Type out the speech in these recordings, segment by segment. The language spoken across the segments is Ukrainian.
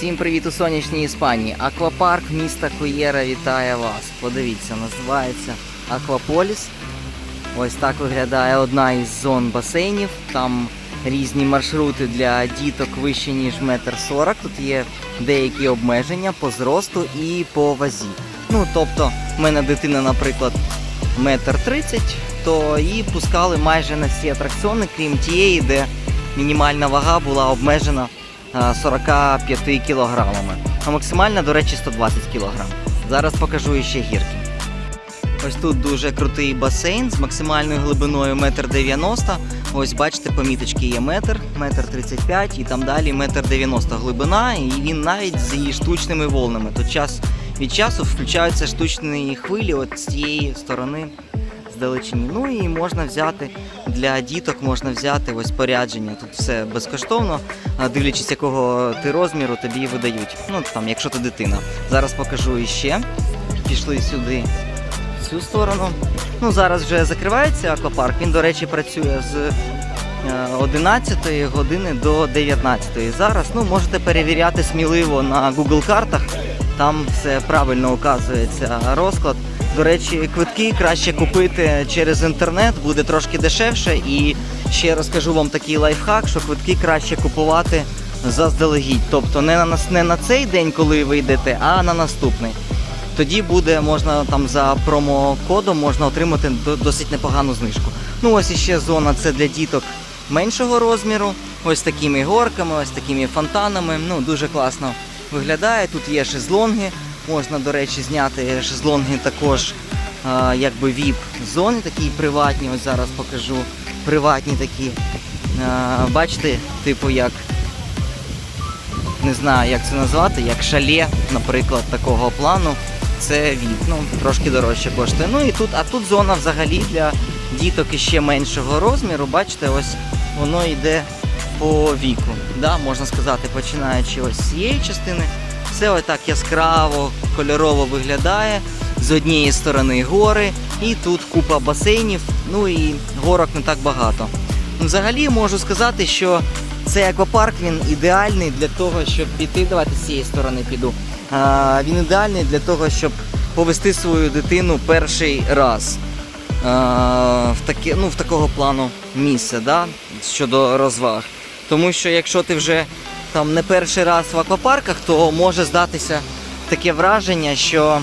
Всім привіт у сонячній Іспанії. Аквапарк міста Куєра вітає вас. Подивіться, називається Акваполіс. Ось так виглядає одна із зон басейнів. Там різні маршрути для діток вище, ніж метр сорок. Тут є деякі обмеження по зросту і по вазі. Ну, тобто, в мене дитина, наприклад, метр тридцять, то її пускали майже на всі атракціони, крім тієї, де мінімальна вага була обмежена 45 кілограмами. А максимальна, до речі, 120 кілограм. Зараз покажу ще гірки. Ось тут дуже крутий басейн з максимальною глибиною 1,90 м. Ось бачите, поміточки є метр, метр 35 і там далі метр 90 глибина, і він навіть з її штучними волнами. Тут час від часу включаються штучні хвилі от з цієї сторони здалечині. Ну і можна взяти для діток, можна взяти ось спорядження. Тут все безкоштовно, дивлячись, якого ти розміру, тобі видають. Ну там, якщо ти дитина. Зараз покажу іще. Пішли сюди в цю сторону. Ну, зараз вже закривається аквапарк. Він, до речі, працює з е, 11 години до 19. Зараз ну, можете перевіряти сміливо на Google картах. Там все правильно указується розклад. До речі, квитки краще купити через інтернет, буде трошки дешевше. І ще розкажу вам такий лайфхак, що квитки краще купувати заздалегідь. Тобто не на нас- не на цей день, коли ви йдете, а на наступний. Тоді буде можна там за промокодом можна отримати досить непогану знижку. Ну ось іще зона це для діток меншого розміру. Ось такими горками, ось такими фонтанами. Ну дуже класно виглядає. Тут є шезлонги. Можна, до речі, зняти шезлонги також якби віп зони, такі приватні. Ось зараз покажу. Приватні такі. Бачите, типу як не знаю, як це назвати, як шале, наприклад, такого плану. Це від, ну, трошки дорожче коштує. Ну і тут, а тут зона взагалі для діток іще меншого розміру. Бачите, ось воно йде по віку. Да, можна сказати, починаючи ось з цієї частини. Все отак яскраво, кольорово виглядає. З однієї сторони гори, і тут купа басейнів, ну і горок не так багато. Ну, Взагалі можу сказати, що цей аквапарк він ідеальний для того, щоб піти. Давайте з цієї сторони піду. А, він ідеальний для того, щоб повести свою дитину перший раз а, в таке, ну, в такого плану місце, да? щодо розваг. Тому що якщо ти вже там не перший раз в аквапарках, то може здатися таке враження, що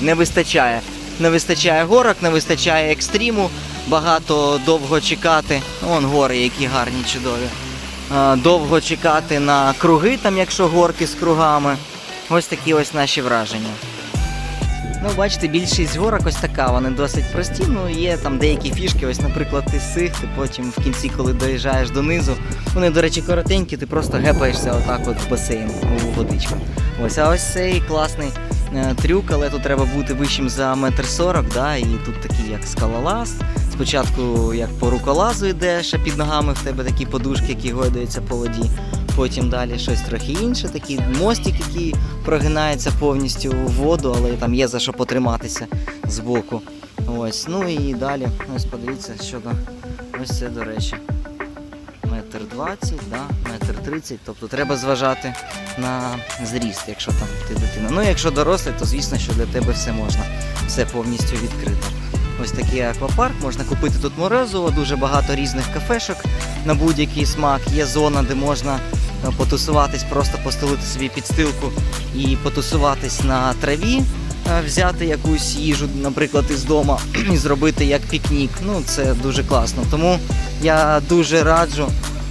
не вистачає. Не вистачає горок, не вистачає екстриму, багато довго чекати. Вон гори, які гарні, чудові. Довго чекати на круги, там, якщо горки з кругами. Ось такі ось наші враження. Ну, бачите, більшість горок ось така, вони досить прості. Ну, є там деякі фішки, ось, наприклад, ти з цих, ти потім в кінці, коли доїжджаєш донизу, вони, до речі, коротенькі, ти просто гепаєшся отак от в басейн у водичку. Ось, а ось цей класний е, трюк, але тут треба бути вищим за метр сорок, да, і тут такий як скалолаз. Спочатку як по руколазу йдеш, а під ногами в тебе такі подушки, які гойдаються по воді. Потім далі щось трохи інше, такий мостик, який прогинається повністю у воду, але там є за що потриматися збоку. Ось, ну і далі, ось подивіться щодо ось це, до речі. Метр двадцять, да, метр тридцять. Тобто треба зважати на зріст, якщо там ти дитина. Ну, якщо дорослий, то звісно, що для тебе все можна, все повністю відкрито. Ось такий аквапарк, можна купити тут морозиво, дуже багато різних кафешок на будь-який смак. Є зона, де можна потусуватись, просто постелити собі підстилку і потусуватись на траві, е, взяти якусь їжу, наприклад, із дому і зробити як пікнік. Ну, це дуже класно. Тому я дуже раджу.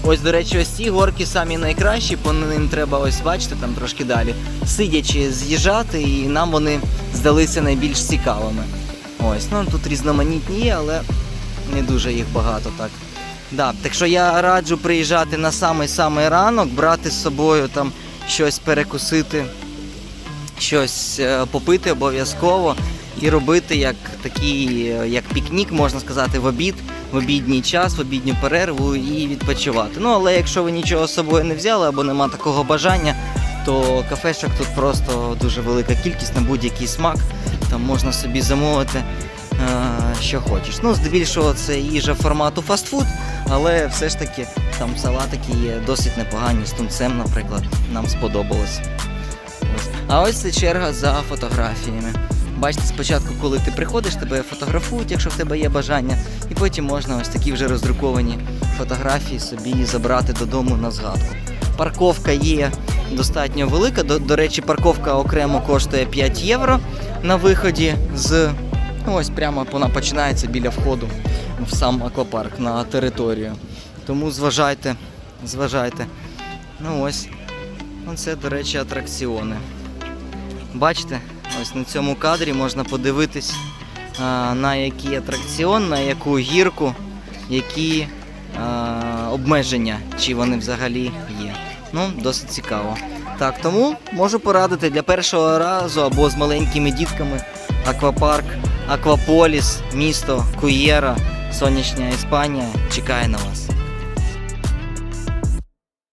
Ось, до речі, ось ці горки самі найкращі, по ним треба ось бачите, там трошки далі, сидячи з'їжджати, і нам вони здалися найбільш цікавими. Ось, ну тут різноманітні є, але не дуже їх багато так. Да, так що я раджу приїжджати на самий-самий ранок, брати з собою там щось перекусити, щось е, попити обов'язково і робити як такий, е, як пікнік, можна сказати, в обід, в обідній час, в обідню перерву і відпочивати. Ну, але якщо ви нічого з собою не взяли або нема такого бажання, то кафешок тут просто дуже велика кількість на будь-який смак. Там можна собі замовити що хочеш. Ну, здебільшого, це їжа формату фастфуд, але все ж таки там салатики є досить непогані з тунцем, наприклад, нам сподобалось. Ось. А ось це черга за фотографіями. Бачите, спочатку, коли ти приходиш, тебе фотографують, якщо в тебе є бажання, і потім можна ось такі вже роздруковані фотографії собі забрати додому на згадку. Парковка є достатньо велика. До, до речі, парковка окремо коштує 5 євро на виході з. Ну, Ось прямо вона починається біля входу в сам аквапарк на територію. Тому зважайте, зважайте. Ну ось. Оце, до речі, атракціони. Бачите, ось на цьому кадрі можна подивитись, на який атракціон, на яку гірку, які обмеження, чи вони взагалі є. Ну, досить цікаво. Так, тому можу порадити для першого разу або з маленькими дітками аквапарк, Акваполіс, місто Куєра, сонячна Іспанія чекає на вас.